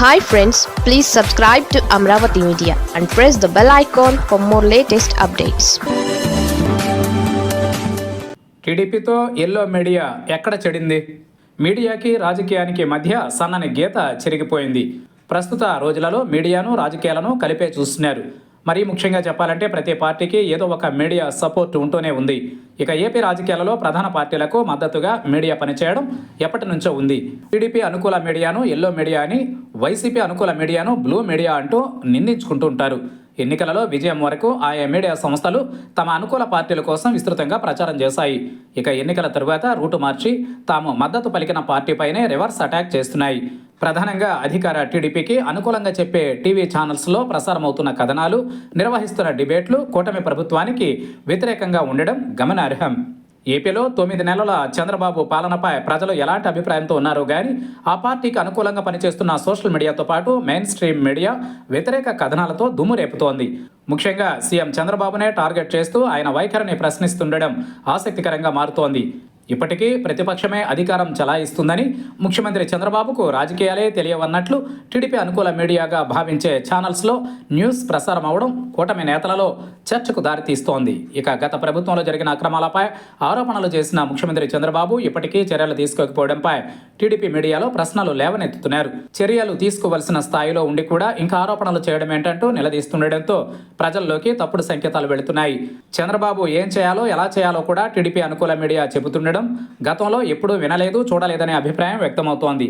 Hi friends please subscribe to Amaravati media and press the bell icon for more latest updates టీడీపీతో yellow media ఎక్కడ చెడింది? మీడియాకి రాజకీయానికి మధ్య సన్నని గీత చెరిగిపోయింది. ప్రస్తుత రోజులలో మీడియాను రాజకీయాలను కలిపే చూస్తున్నారు. మరీ ముఖ్యంగా చెప్పాలంటే ప్రతి పార్టీకి ఏదో ఒక మీడియా సపోర్ట్ ఉంటూనే ఉంది. ఇక ఏపీ రాజకీయాలలో ప్రధాన పార్టీలకు మద్దతుగా మీడియా పనిచేయడం ఎప్పటి నుంచో ఉంది. టీడీపీ అనుకూల మీడియాను ఎల్లో మీడియా అని వైసీపీ అనుకూల మీడియాను బ్లూ మీడియా అంటూ నిందించుకుంటూ ఉంటారు. ఎన్నికలలో విజయం వరకు ఆయా మీడియా సంస్థలు తమ అనుకూల పార్టీల కోసం విస్తృతంగా ప్రచారం చేశాయి. ఇక ఎన్నికల తరువాత రూటు మార్చి తాము మద్దతు పలికిన పార్టీపైనే రివర్స్ అటాక్ చేస్తున్నాయి. ప్రధానంగా అధికార టీడీపీకి అనుకూలంగా చెప్పే టీవీ ఛానల్స్లో ప్రసారమవుతున్న కథనాలు నిర్వహిస్తున్న డిబేట్లు కూటమి ప్రభుత్వానికి వ్యతిరేకంగా ఉండడం గమనార్హం. ఏపీలో తొమ్మిది నెలల చంద్రబాబు పాలనపై ప్రజలు ఎలాంటి అభిప్రాయంతో ఉన్నారో? కానీ ఆ పార్టీకి అనుకూలంగా పనిచేస్తున్న సోషల్ మీడియాతో పాటు మెయిన్ స్ట్రీమ్ మీడియా వ్యతిరేక కథనాలతో దుమ్ము రేపుతోంది. ముఖ్యంగా సీఎం చంద్రబాబునే టార్గెట్ చేస్తూ ఆయన వైఖరిని ప్రశ్నిస్తుండడం ఆసక్తికరంగా మారుతోంది. ఇప్పటికీ ప్రతిపక్షమే అధికారం చలాయిస్తుందని ముఖ్యమంత్రి చంద్రబాబుకు రాజకీయాలే తెలియవన్నట్లు టీడీపీ అనుకూల మీడియాగా భావించే ఛానల్స్లో న్యూస్ ప్రసారం అవడం కూటమి నేతలలో చర్చకు దారితీస్తోంది. ఇక గత ప్రభుత్వంలో జరిగిన అక్రమాలపై ఆరోపణలు చేసిన ముఖ్యమంత్రి చంద్రబాబు ఇప్పటికీ చర్యలు తీసుకోకపోవడంపై టీడీపీ మీడియాలో ప్రశ్నలు లేవనెత్తుతున్నారు. చర్యలు తీసుకోవలసిన స్థాయిలో ఉండి కూడా ఇంకా ఆరోపణలు చేయడం ఏంటంటూ నిలదీస్తుండటంతో ప్రజల్లోకి తప్పుడు సంకేతాలు వెళుతున్నాయి. చంద్రబాబు ఏం చేయాలో ఎలా చేయాలో కూడా టీడీపీ అనుకూల మీడియా చెబుతుండడం గతంలో ఎప్పుడూ వినలేదు చూడలేదనే అభిప్రాయం వ్యక్తమవుతోంది.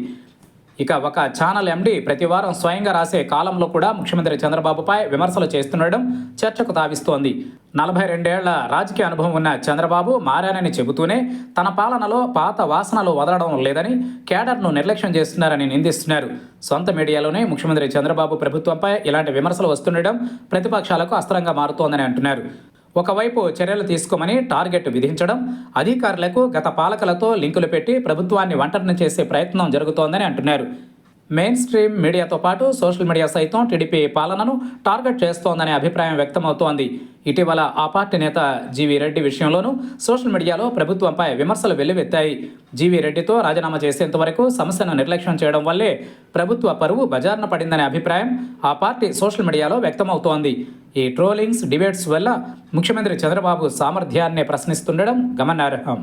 ఇక ఒక ఛానల్ ఎండి ప్రతి వారం స్వయంగా రాసే కాలంలో కూడా ముఖ్యమంత్రి చంద్రబాబుపై విమర్శలు చేస్తుండడం చర్చకు తావిస్తోంది. నలభై రెండేళ్ళ రాజకీయ అనుభవం ఉన్న చంద్రబాబు మారానని చెబుతూనే తన పాలనలో పాత వాసనలు వదలడం లేదని కేడర్ను నిర్లక్ష్యం చేస్తున్నారని నిందిస్తున్నారు. సొంత మీడియాలోనే ముఖ్యమంత్రి చంద్రబాబు ప్రభుత్వంపై ఇలాంటి విమర్శలు వస్తుండడం ప్రతిపక్షాలకు అస్త్రంగా మారుతోందని అంటున్నారు. ఒకవైపు చర్యలు తీసుకోమని టార్గెట్ విధించడం అధికారులకు గత పాలకలతో లింకులు పెట్టి ప్రభుత్వాన్ని వంటన చేసే ప్రయత్నం జరుగుతోందని అంటున్నారు. మెయిన్ స్ట్రీమ్ మీడియాతో పాటు సోషల్ మీడియా సైతం టీడీపీ పాలనను టార్గెట్ చేస్తోందనే అభిప్రాయం వ్యక్తమవుతోంది. ఇటీవల ఆ పార్టీ నేత జీవీ రెడ్డి విషయంలోనూ సోషల్ మీడియాలో ప్రభుత్వంపై విమర్శలు వెల్లువెత్తాయి. జీవీ రెడ్డితో రాజీనామా చేసేంత వరకు సమస్యను నిర్లక్ష్యం చేయడం వల్లే ప్రభుత్వ పరువు బజార్న పడిందనే అభిప్రాయం ఆ పార్టీ సోషల్ మీడియాలో వ్యక్తమవుతోంది. ఈ ట్రోలింగ్స్ డిబేట్స్ వల్ల ముఖ్యమంత్రి చంద్రబాబు సామర్థ్యాన్ని ప్రశ్నిస్తుండడం గమనార్హం.